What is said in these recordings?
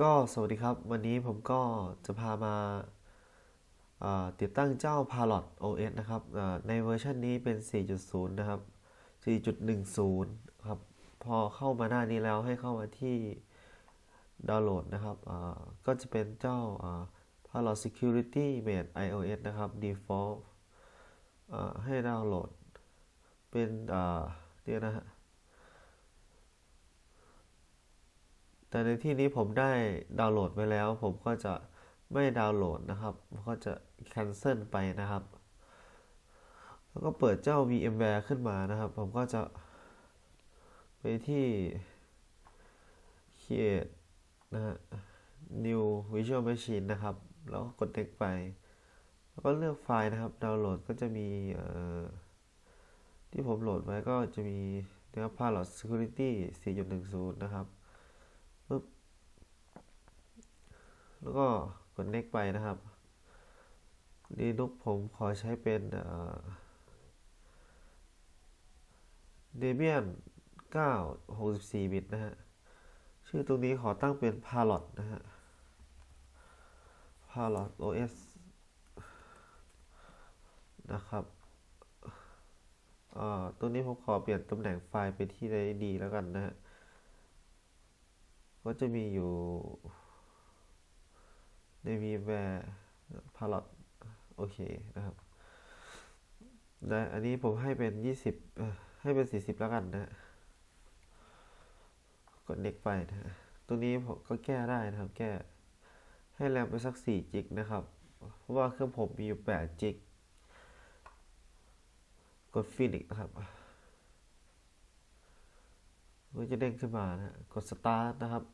ก็สวัสดีครับ วันนี้ผมก็จะพามาติดตั้งเจ้า Parrot OS นะครับในเวอร์ชันนี้เป็น 4.0 นะครับ 4.10 ครับ พอเข้ามาหน้านี้แล้วให้เข้ามาที่ดาวน์โหลดนะครับก็จะเป็นเจ้า Parrot Security Made iOS นะครับ Default ให้ดาวน์โหลดเป็นเนี่ยนะฮะ แต่ในที่นี้ผมได้ดาวน์โหลดไว้แล้ว ผมก็จะไม่ดาวน์โหลดนะครับผมก็จะ cancel ไปนะครับ แล้วก็เปิดเจ้า VMware ขึ้นมานะครับ ผมก็จะไปที่ create นะฮะ new virtual machine นะครับ แล้วก็กด next ไป แล้วก็เลือกไฟล์นะครับ ดาวน์โหลดก็จะมีที่ผมโหลดไว้ก็จะมีนะครับ Parrot Security 4.10 นะครับ ปึ๊บ แล้วก็กด next ไปนะครับ Linux ผมขอใช้เป็นเอ่อ Debian 9 64 บิต นะฮะ ชื่อตรงนี้ขอตั้งเป็น Parrot นะฮะ Parrot OS นะครับอ่าตรงนี้ผมขอเปลี่ยนตำแหน่งไฟล์ไปที่ใดดีแล้วกันนะฮะ ก็จะมีอยู่ ใน VMware Parrot โอเคนะครับได้อันนี้ผมให้เป็น 20 ให้เป็น 40 แล้วกันนะ กด next ไปนะ ตรงนี้ผมก็แก้ได้นะครับ แก้ ให้แรมไปสัก 4 จิกนะครับ เพราะว่าเครื่องผมมีอยู่ 8 จิก กด Finish นะครับก็จะเด้งขึ้นมานะ กด Start นะครับ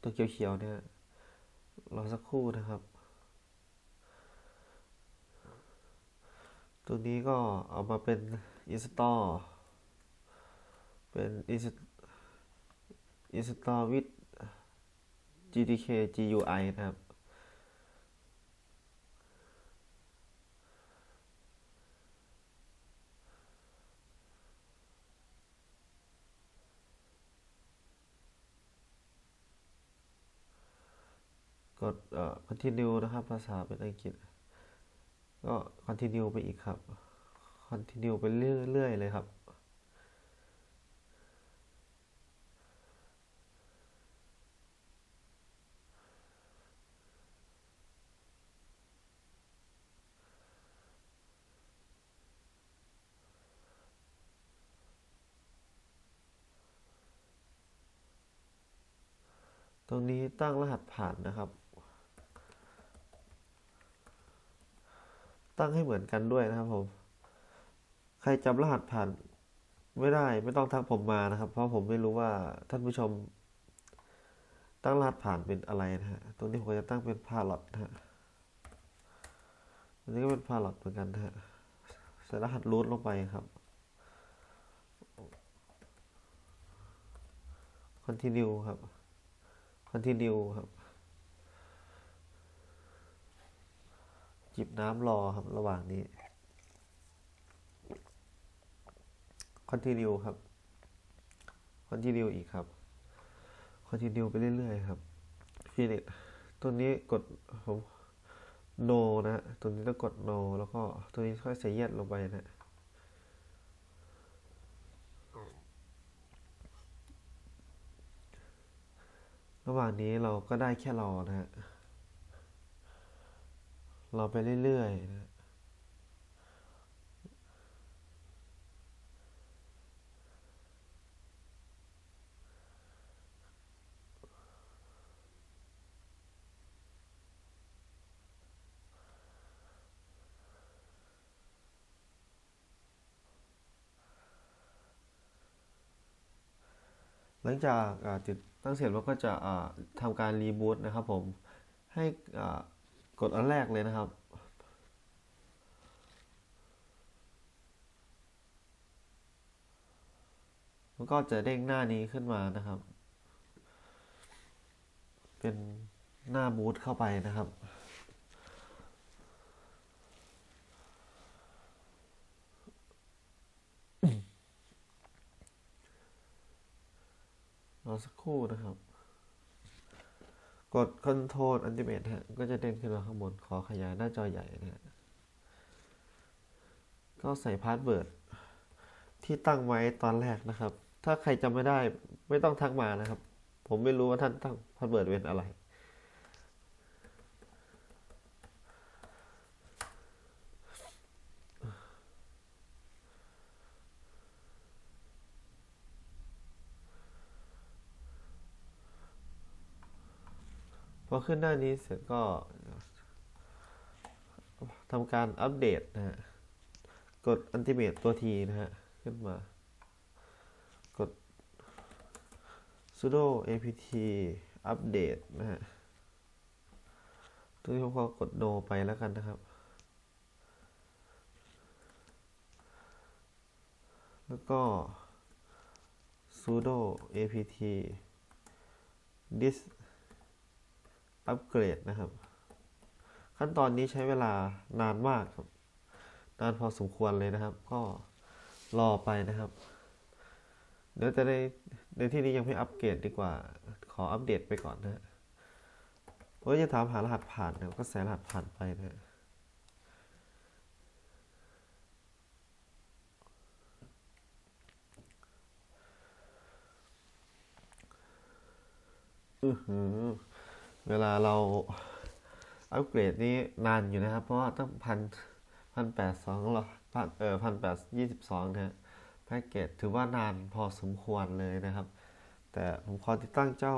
ตัวเขียวๆเนี่ย รอสักครู่นะครับ ตัวนี้ก็เอามาเป็น install เป็น install with GTK GUI นะครับ ดเอ่อ continue นะครับ ภาษาเป็นอังกฤษ ก็ continue ไปอีกครับ continue ไปเรื่อยๆเลยครับตรงนี้ตั้งรหัสผ่านนะครับ ตั้งให้เหมือนกันด้วยนะครับผม ใครจำรหัสผ่านไม่ได้ไม่ต้องทักผมมานะครับ เพราะผมไม่รู้ว่าท่านผู้ชม ตั้งรหัสผ่านเป็นอะไรนะฮะตรงนี้ผมจะตั้งเป็นพาลอตนะฮะอันนี้ก็เป็นพาลอตเหมือนกันนะฮะใส่รหัสรูทลงไปครับ continue ครับ continue ครับ จิบน้ำรอครับระหว่างนี้ continue ครับ continue อีกครับ continue ไปเรื่อยๆครับ finish ตัวนี้กดผม no นะฮะตัวนี้ต้องกด no แล้วก็ตัวนี้ค่อยใส่ yes ลงไปนะระหว่างนี้เราก็ได้แค่รอนะฮะ เรอไปเรื่อยๆนะหลังจากติดตั้งเสร็จเราก็จะทำการรีบูตนะครับผมให้อ่า กดอันแรกเลยนะครับ มันก็จะเด้งหน้านี้ขึ้นมานะครับ เป็นหน้าบูตเข้าไปนะครับรอสักครู่นะครับ กด Ctrl Ultimate ฮะ ก็จะเด้งขึ้นมาข้างบน ขอขยายหน้าจอใหญ่นะฮะ ก็ใส่พาสเวิร์ดที่ตั้งไว้ตอนแรกนะครับ ถ้าใครจำไม่ได้ไม่ต้องทักมานะครับ ผมไม่รู้ว่าท่านตั้งพาสเวิร์ดเป็นอะไร อขึ้นหน้านี้เสร็จก็ทำการอัปเดตนะฮะ กด Ultimate ตัวทีนะฮะ ขึ้นมา กด sudo apt update นะฮะตัวนี้ผมก็กด no ไปแล้วกันนะครับ แล้วก็ sudo apt this อัปเกรดนะครับ ขั้นตอนนี้ใช้เวลานานมากครับ นานพอสมควรเลยนะครับ ก็รอไปนะครับ เดี๋ยวจะได้ในที่นี้ยังไม่อัปเกรดดีกว่า ขออัปเดตไปก่อนนะฮะเพราะจะถามหารหัสผ่านนะก็ใส่รหัสผ่านไปนะอือหือ เวลาเราอัปเกรดนี้นานอยู่นะครับ เพราะว่าต้องพันพันแปดสองหรอพันเออพันแปดยี่สิบสองนะฮะแพ็กเกจถือว่านานพอสมควรเลยนะครับ แต่ผมขอติดตั้งเจ้า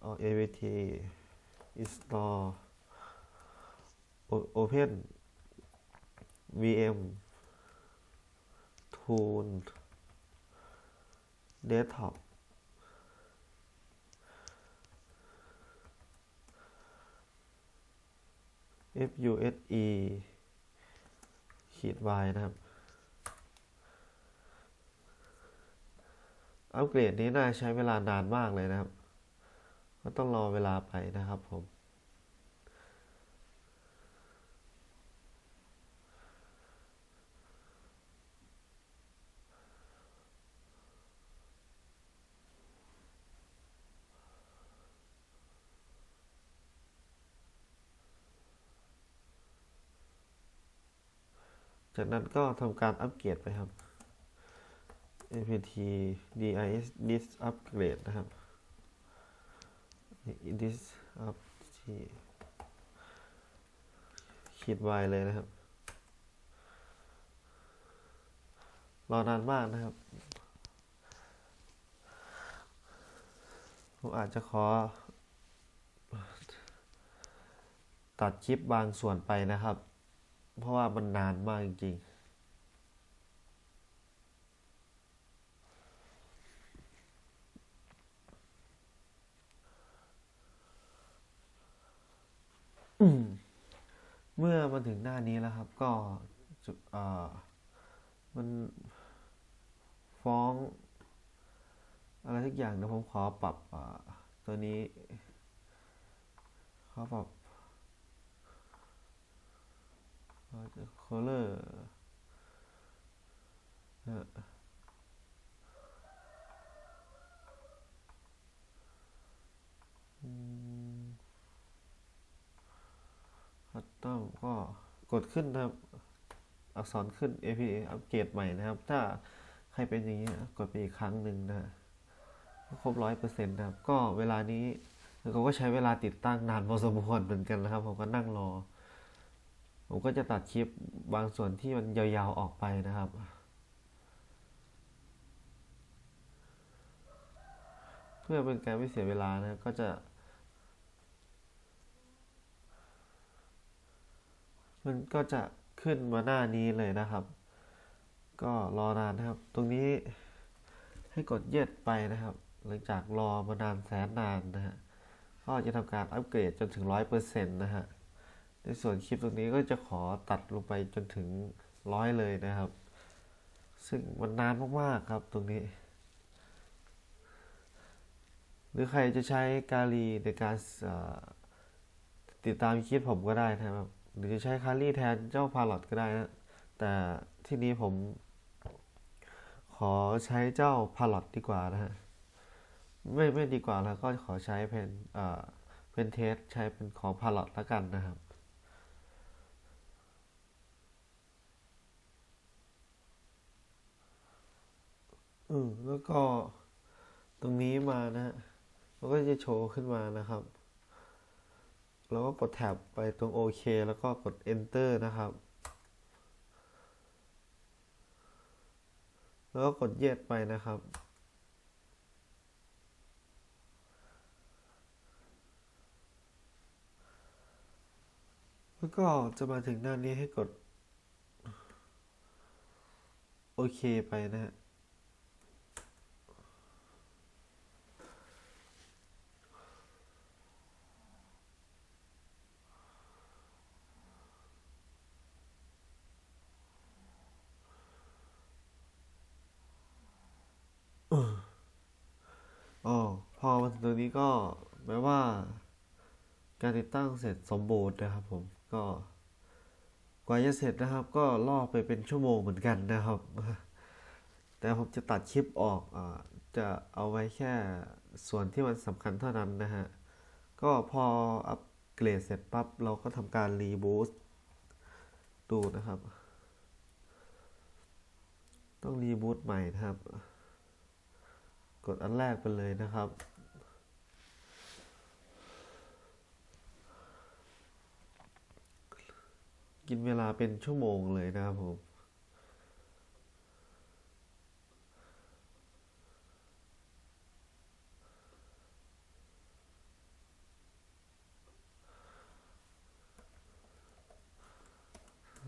เอา AVT install O- open VM tool desktop FUSE ขีด Y นะครับ อัปเกรดนี้น่าใช้เวลานานมากเลยนะครับ ก็ต้องรอเวลาไปนะครับผม จากนั้นก็ทำการอัปเกรดไปครับ apt dis dis upgrade นะครับ dis up ที่ขีด y เลยนะครับ รอนานมากนะครับ ผมอาจจะขอ ตัดคลิปบางส่วนไปนะครับ เพราะว่ามันนานมากจริงเมื่อมาถึงหน้านี้แล้วครับ ก็มันฟ้อง อะไรทุกอย่างเดี๋ยวผมขอปรับตัวนี้ขอปรับ color ฮะอืมคัตตอมก็กดขึ้นนะครับ อักษรขึ้น APA อัปเกรดใหม่นะครับ ถ้าใครเป็นอย่างนี้กดไปอีกครั้งหนึ่งนะครบร้อยเปอร์เซ็นต์นะครับ ก็เวลานี้เขาก็ใช้เวลาติดตั้งนานพอสมควรเหมือนกันนะครับ ผมก็นั่งรอ ผมก็จะตัดคลิปบางส่วนที่มันยาวๆออกไปนะครับ เพื่อเป็นการไม่เสียเวลานะก็จะมันก็จะขึ้นมาหน้านี้เลยนะครับ ก็รอนานนะครับ ตรงนี้ให้กดเย็ดไปนะครับ หลังจากรอมานานแสนนานนะฮะก็จะทำการอัปเกรดจนถึงร้อยเปอร์เซ็นต์นะฮะ ในส่วนคลิปตรงนี้ก็จะขอตัดลงไปจนถึงร้อยเลยนะครับ ซึ่งมันนานมากๆครับตรงนี้ หรือใครจะใช้กาลีในการติดตามคลิปผมก็ได้นะครับ หรือจะใช้คารีแทนเจ้าพาลอตก็ได้นะแต่ที่นี้ผม ขอใช้เจ้าพาลอตดีกว่านะฮะไม่ไม่ดีกว่าแล้วก็ขอใช้เป็นเอ่อเป็นเทสใช้เป็นของ Pilot แล้วกันนะครับ อืมแล้วก็ตรงนี้มานะฮะมันก็จะโชว์ขึ้นมานะครับ แล้วก็กดแท็บไปตรงโอเค แล้วก็กด enter นะครับ แล้วก็กด yes ไปนะครับแล้วก็จะมาถึงหน้านี้ให้กด โอเคไปนะฮะ อ๋อพอมาถึงตรงนี้ก็แปลว่า การติดตั้งเสร็จสมบูรณ์นะครับ ผมก็กว่าจะเสร็จนะครับ ก็ล่อไปเป็นชั่วโมงเหมือนกันนะครับ แต่ผมจะตัดคลิปออกอ่าจะเอาไว้แค่ส่วนที่มันสำคัญเท่านั้นนะฮะ ก็พออัปเกรดเสร็จปั๊บ เราก็ทำการรีบูตดูนะครับ ต้องรีบูตใหม่นะครับ กดอันแรกไปเลยนะครับ กินเวลาเป็นชั่วโมงเลยนะครับผม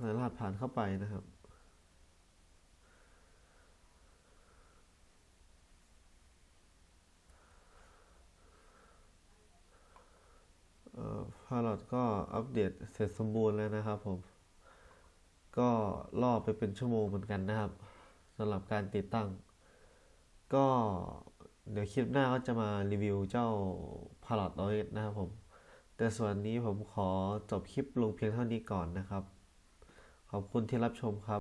สายรหัสผ่านเข้าไปนะครับ เอ่อ พาลอตก็อัปเดตเสร็จสมบูรณ์แล้วนะครับผม ก็ล่อไปเป็นชั่วโมงเหมือนกันนะครับสำหรับการติดตั้ง ก็เดี๋ยวคลิปหน้าก็จะมารีวิวเจ้า Pilot OS นะครับผม แต่ส่วนนี้ผมขอจบคลิปลงเพียงเท่านี้ก่อนนะครับ ขอบคุณที่รับชมครับ